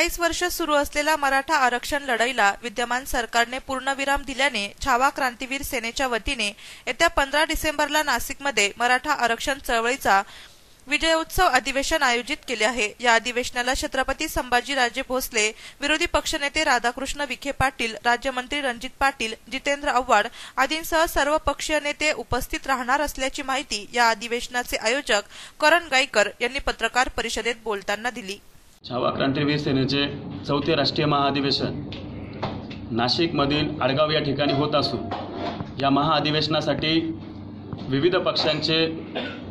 चाळीस वर्ष सुरू असलेल्या मराठा आरक्षण लढाईला विद्यमान सरकारने पूर्णविराम दिल्याने छावा क्रांतीवीर सेनेच्या वतीने येत्या पंधरा डिसेंबरला नाशिकमध्ये मराठा आरक्षण चळवळीचा विजयोत्सव अधिवेशन आयोजित केले आहे. या अधिवेशनाला छत्रपती संभाजीराजे भोसले विरोधी पक्षनेते राधाकृष्ण विखे पाटील राज्यमंत्री रणजित पाटील जितेंद्र आव्हाड आदींसह सर्व पक्षीय नेते उपस्थित राहणार असल्याची माहिती या अधिवेशनाचे आयोजक करण गायकर यांनी पत्रकार परिषदेत बोलताना दिली. छावा क्रांतीवीर सेनेचे चौथे राष्ट्रीय महाअधिवेशन नाशिकमधील आडगाव या ठिकाणी होत असून या महाअधिवेशनासाठी विविध पक्षांचे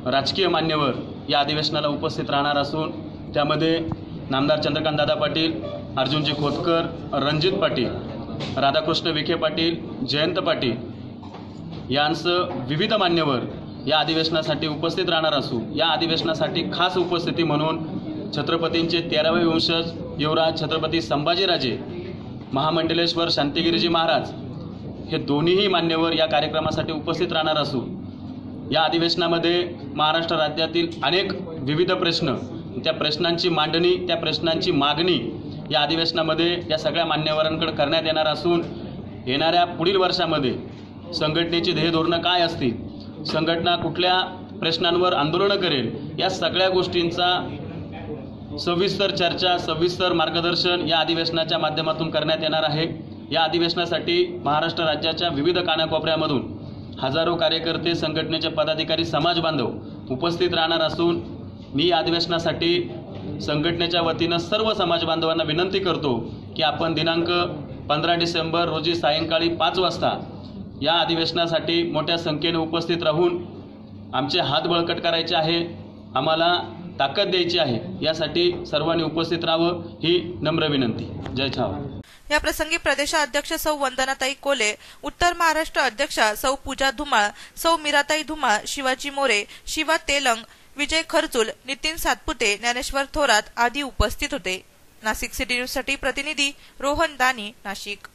राजकीय मान्यवर या अधिवेशनाला उपस्थित राहणार असून त्यामध्ये नामदार चंद्रकांतदादा पाटील अर्जुनजी खोतकर रणजित पाटील राधाकृष्ण विखे पाटील जयंत पाटील यांसह विविध मान्यवर या अधिवेशनासाठी उपस्थित राहणार असून या अधिवेशनासाठी खास उपस्थिती म्हणून छत्रपतींचे तेरावे वंशज युवराज छत्रपती संभाजीराजे महामंडलेश्वर शांतिगिरीजी महाराज हे दोन्हीही मान्यवर या कार्यक्रमासाठी उपस्थित राहणार असून या अधिवेशनामध्ये महाराष्ट्र राज्यातील अनेक विविध प्रश्न त्या प्रश्नांची मांडणी त्या प्रश्नांची मागणी या अधिवेशनामध्ये या सगळ्या मान्यवरांकडे करण्यात येणार असून येणाऱ्या पुढील वर्षामध्ये संघटनेची ध्येयधोरणं काय असतील संघटना कुठल्या प्रश्नांवर आंदोलनं करेल या सगळ्या गोष्टींचा सविस्तर चर्चा सविस्तर मार्गदर्शन या अधिवेशनाच्या माध्यमातून करण्यात येणार आहे. या अधिवेशनासाठी महाराष्ट्र राज्याच्या विविध कानाकोपऱ्यामधून हजारो कार्यकर्ते संघटनेचे पदाधिकारी समाज बांधव उपस्थित राहणार असून मी या अधिवेशनासाठी संघटनेच्या वतीनं सर्व समाज बांधवांना विनंती करतो की आपण दिनांक पंधरा डिसेंबर रोजी सायंकाळी पाच वाजता या अधिवेशनासाठी मोठ्या संख्येने उपस्थित राहून आमचे हात बळकट करायचे आहे. आम्हाला ताकद द्यायची आहे यासाठी सर्वांनी उपस्थित राहावं ही नम्र विनंती. जय छावा. या प्रसंगी प्रदेशाध्यक्ष सौ वंदनाताई कोले उत्तर महाराष्ट्र अध्यक्षा सौ पूजा धुमाळ सौ मीराताई धुमाळ शिवाजी मोरे शिवा तेलंग विजय खरचुल नितीन सातपुते ज्ञानेश्वर थोरात आदी उपस्थित होते. नाशिक सिटी न्यूजसाठी प्रतिनिधी रोहन दानी नाशिक.